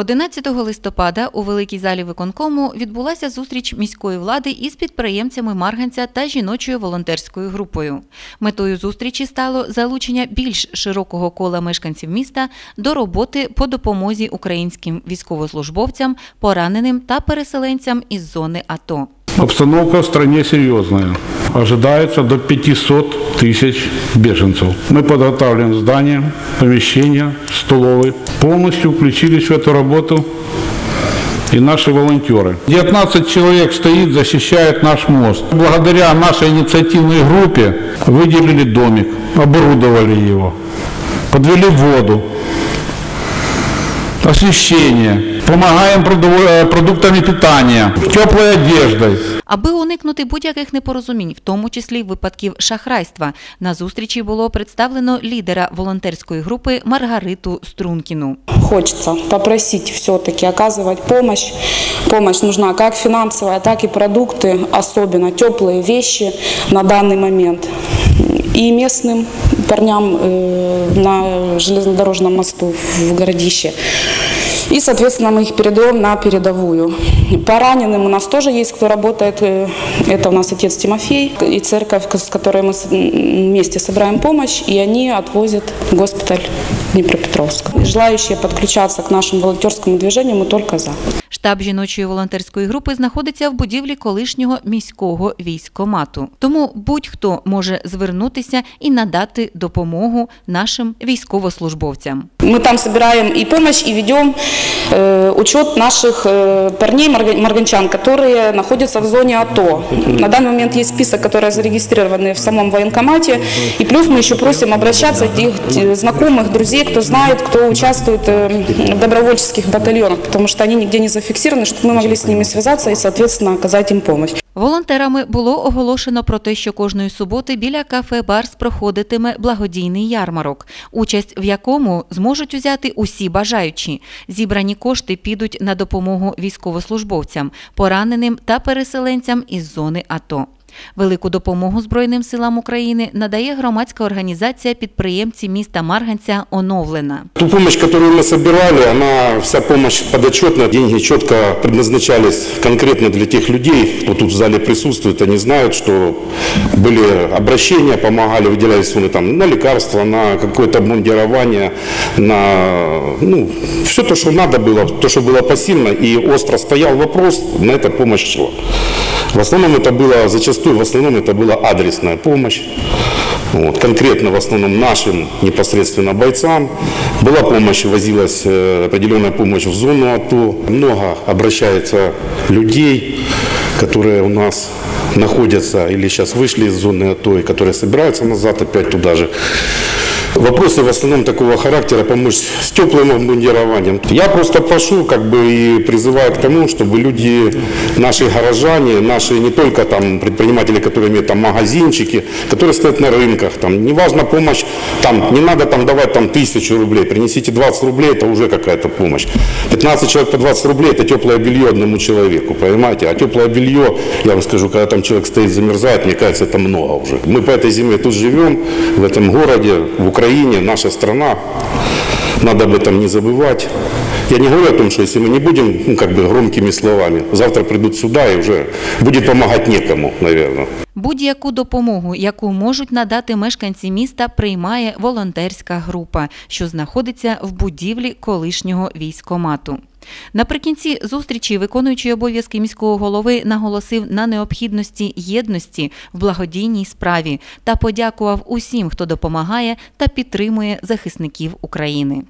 11 листопада у великій залі виконкому відбулася зустріч міської влади із підприємцями Марганця та жіночою волонтерською групою. Метою зустрічі стало залучення більш широкого кола мешканців міста до роботи по допомозі українським військовослужбовцям, пораненим та переселенцям із зони АТО. Обстановка в стране серьезная. Ожидается до 500 тысяч беженцев. Мы подготавливаем здания, помещения, столовые. Полностью включились в эту работу и наши волонтеры. 19 человек стоит, защищает наш мост. Благодаря нашей инициативной группе выделили домик, оборудовали его, подвели воду, освещение, помогаем э, продуктами питания, теплой одеждой. Аби уникнути будь-яких непорозумінь, в тому числі випадків шахрайства, на зустрічі було представлено лідера волонтерської групи Маргариту Стрункіну. Хочется попросить все-таки оказывать помощь. Помощь нужна как финансовая, так и продукты, особенно теплые вещи на данный момент. И местным парням э, на железнодорожном мосту в городище. И, соответственно, мы их передаем на передовую. По раненым у нас тоже есть, кто работает. э, Это у нас отец Тимофей и церковь, с которой мы вместе собираем помощь, и они отвозят в госпиталь Днепропетровск. Желающие подключаться к нашему волонтерскому движению мы только за. Штаб жіночої волонтерської групи знаходиться в будівлі колишнього міського військомату. Тому будь-хто може звернутися і надати допомогу нашим військовослужбовцям. Мы там собираем и помощь, и ведем э, учет наших э, парней, марга- марганчан, которые находятся в зоне АТО. На данный момент есть список, которые зарегистрированы в самом военкомате. И плюс мы еще просим обращаться тех те- знакомых, друзей, кто знает, кто участвует э, в добровольческих батальонах, потому что они нигде не зафиксированы, чтобы мы могли с ними связаться и, соответственно, оказать им помощь. Волонтерами було оголошено про те, що кожної суботи біля кафе Барс проходитиме благодійний ярмарок, участь в якому зможуть узяти усі бажаючі. Зібрані кошти підуть на допомогу військовослужбовцям, пораненим та переселенцям із зони АТО. Велику допомогу Збройним силам України надає громадська організація підприємці міста Марганця Оновлена. Ту помощь, которую мы собирали, она вся помощь подотчетная. Деньги четко предназначались конкретно для тех людей, кто тут в зале присутствует. Они знают, что были обращения, помогали, выделялись суммы там на лекарства, на какое-то обмундирование, на ну, все то, что надо было, то, что было посильно. И остро стоял вопрос, на это помощь шла. В основном это было, зачастую в основном это была адресная помощь. Вот, конкретно в основном нашим непосредственно бойцам. Была помощь, возилась э, определенная помощь в зону АТО. Много обращается людей, которые у нас находятся или сейчас вышли из зоны АТО и которые собираются назад опять туда же. Вопросы в основном такого характера, помочь с теплым обмундированием. Я просто прошу как бы и призываю к тому, чтобы люди, наши горожане, наши не только там предприниматели, которые имеют там магазинчики, которые стоят на рынках, там, неважно помощь, там, не надо там давать там тысячу рублей, принесите 20 рублей, это уже какая-то помощь. 15 человек по 20 рублей, это теплое белье одному человеку, понимаете? А теплое белье, я вам скажу, когда там человек стоит, замерзает, мне кажется, это много уже. Мы по этой зиме тут живем, в этом городе, в Украине, наша страна, надо об этом не забывать. Я не говорю о том, что если мы не будем ну, как бы громкими словами, завтра придут сюда и уже будет помогать некому, наверное. Будь-яку допомогу, яку можуть надати мешканці міста, приймає волонтерська група, що знаходиться в будівлі колишнього військомату. Наприкінці зустрічі виконуючий обов'язки міського голови наголосив на необхідності єдності в благодійній справі та подякував усім, хто допомагає та підтримує захисників України.